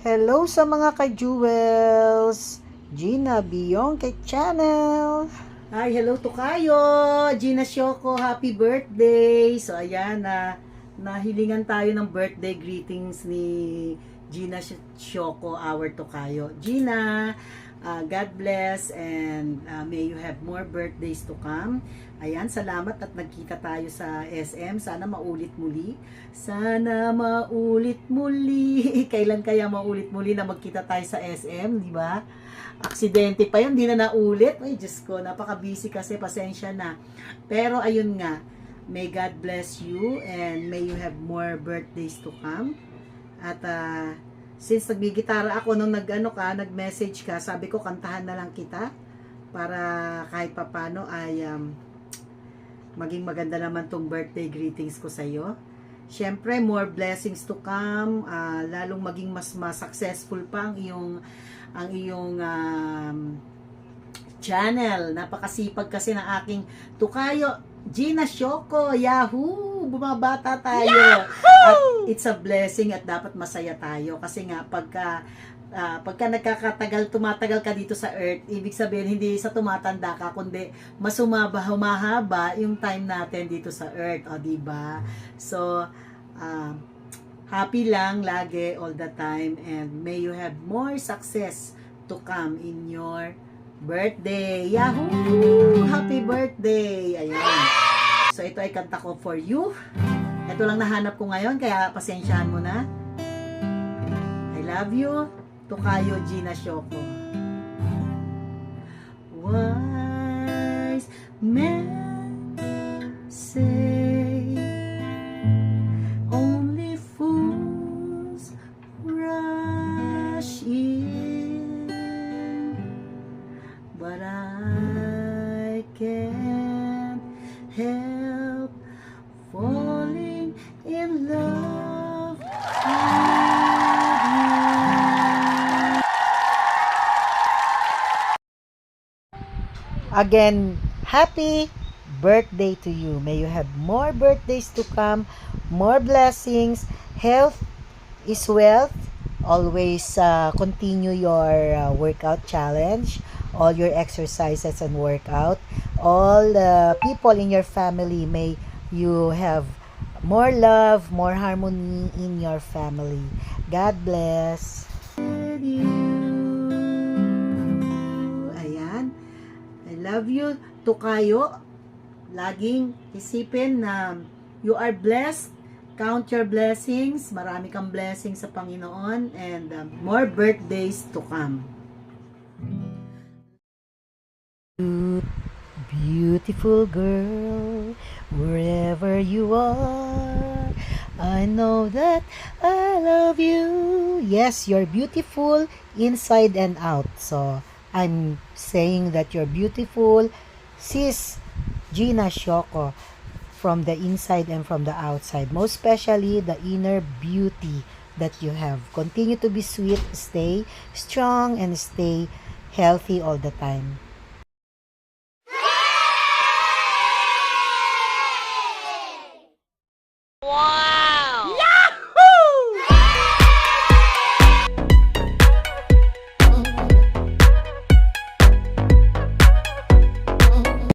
Hello sa mga ka-jewels! Gina Biyongke Channel! Hi, hello to kayo! Gina Shoko, happy birthday! So, ayan na, nahilingan tayo ng birthday greetings ni Gina Shoko, our Tokayo. Gina, uh, God bless and uh, may you have more birthdays to come. Ayan, salamat at nagkita tayo sa SM. Sana maulit muli. Sana maulit muli. Kailan kaya maulit muli na magkita tayo sa SM, di ba? Aksidente pa yun, di na naulit. Ay, Diyos ko, napaka-busy kasi, pasensya na. Pero ayun nga, may God bless you and may you have more birthdays to come. At uh, since nagbigitara ako nung nag-ano ka, nag-message ka, sabi ko kantahan na lang kita para kahit papano ay um, maging maganda naman tong birthday greetings ko sa iyo. Siyempre, more blessings to come, ah, lalong maging mas mas successful pa ang iyong ang iyong um, channel. Napakasipag kasi ng aking tukayo, Gina Shoko, Yahoo! Bumabata tayo. At it's a blessing at dapat masaya tayo kasi nga pagka ah, pagka nagkakatagal, tumatagal ka dito sa earth, ibig sabihin hindi sa tumatanda ka, kundi mas humaba, humahaba yung time natin dito sa earth, o di ba? So, ah, happy lang lagi, all the time, and may you have more success to come in your birthday. Yahoo! Happy birthday! Ayan. So, ito ay kanta ko for you. Ito lang nahanap ko ngayon, kaya pasensyahan mo na. I love you. Tokayo Gina Shoko. Wise men say only fools rush in, but I can't help Again, happy birthday to you. May you have more birthdays to come, more blessings. Health is wealth. Always uh, continue your uh, workout challenge, all your exercises and workout. All the people in your family, may you have more love, more harmony in your family. God bless. Love you, Tukayo. Laging isipin na you are blessed. Count your blessings. Marami kang blessings sa Panginoon and um, more birthdays to come. Beautiful girl, wherever you are, I know that I love you. Yes, you're beautiful inside and out. So, I'm saying that you're beautiful, sis Gina Shoko, from the inside and from the outside. Most especially the inner beauty that you have. Continue to be sweet, stay strong, and stay healthy all the time.